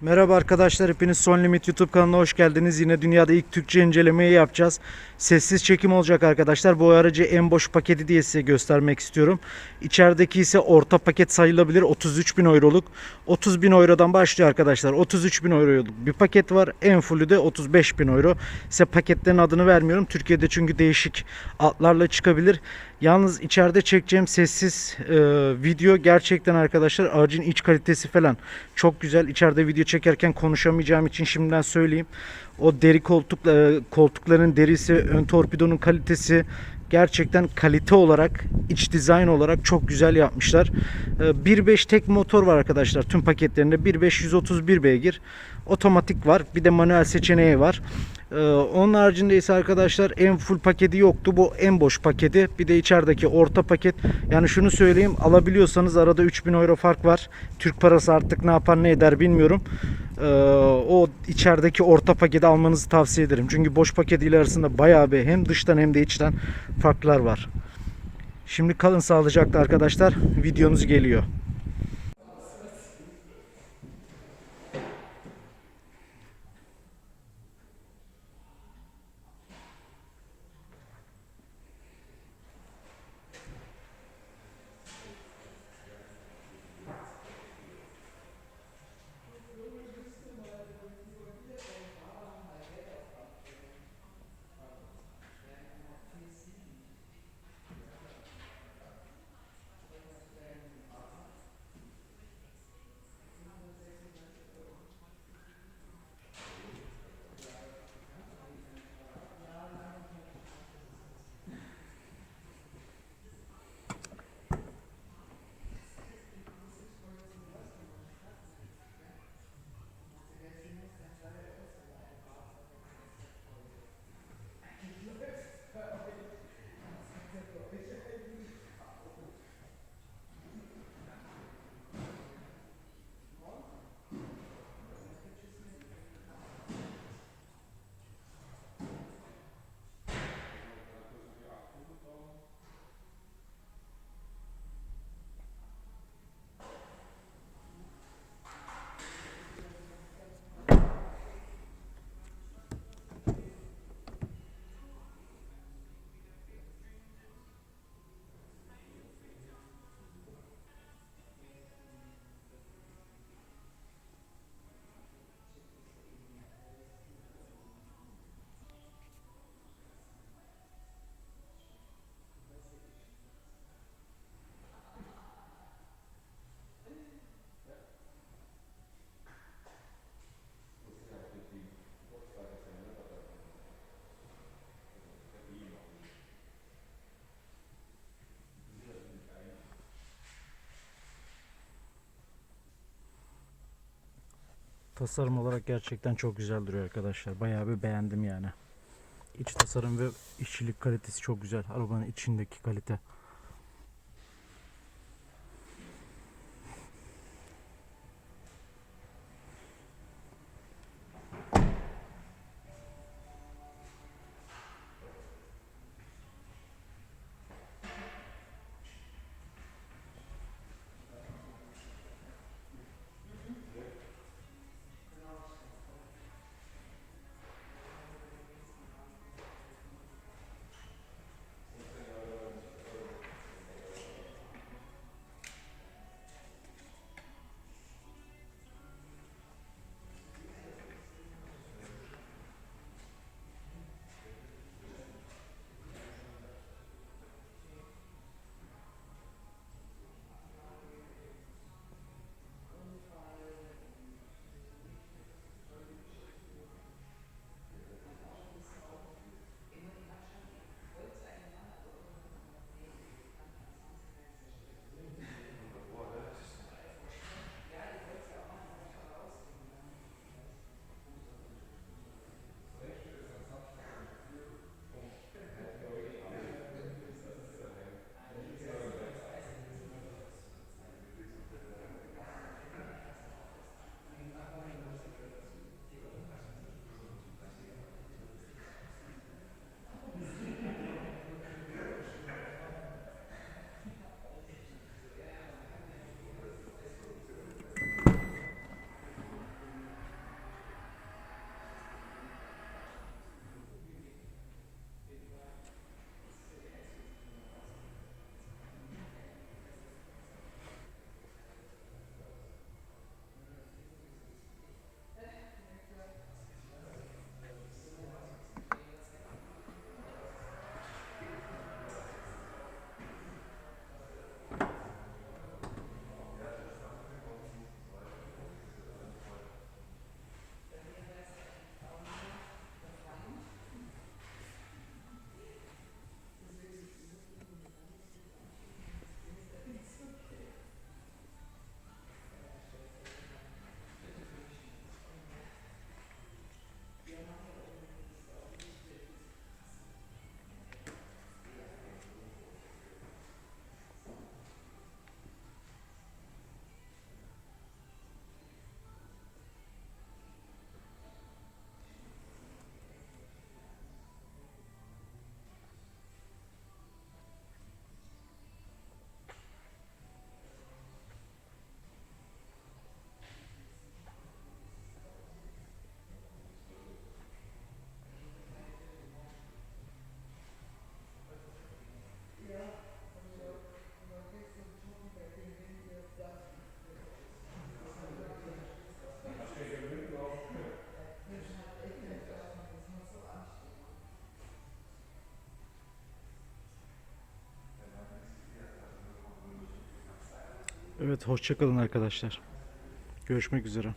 Merhaba arkadaşlar, hepiniz Son Limit YouTube kanalına hoş geldiniz. Yine dünyada ilk Türkçe incelemeyi yapacağız. Sessiz çekim olacak arkadaşlar. Bu aracı en boş paketi diye size göstermek istiyorum. İçerideki ise orta paket sayılabilir. 33 bin euroluk. 30 bin eurodan başlıyor arkadaşlar. 33 bin euroluk bir paket var. En fullü de 35 bin euro. Size paketlerin adını vermiyorum. Türkiye'de çünkü değişik adlarla çıkabilir. Yalnız içeride çekeceğim sessiz e, video gerçekten arkadaşlar aracın iç kalitesi falan çok güzel. İçeride video çekerken konuşamayacağım için şimdiden söyleyeyim. O deri koltuk e, koltukların derisi, ön torpidonun kalitesi gerçekten kalite olarak, iç dizayn olarak çok güzel yapmışlar. E, 1.5 tek motor var arkadaşlar tüm paketlerinde. 1.5 131 beygir. Otomatik var. Bir de manuel seçeneği var. Ee, onun haricinde ise arkadaşlar en full paketi yoktu. Bu en boş paketi. Bir de içerideki orta paket. Yani şunu söyleyeyim alabiliyorsanız arada 3000 euro fark var. Türk parası artık ne yapar ne eder bilmiyorum. Ee, o içerideki orta paketi almanızı tavsiye ederim. Çünkü boş paketiyle arasında bayağı bir hem dıştan hem de içten farklar var. Şimdi kalın sağlıcakla arkadaşlar. Videonuz geliyor. Tasarım olarak gerçekten çok güzel duruyor arkadaşlar. Bayağı bir beğendim yani. İç tasarım ve işçilik kalitesi çok güzel. Arabanın içindeki kalite. Evet hoşçakalın arkadaşlar. Görüşmek üzere.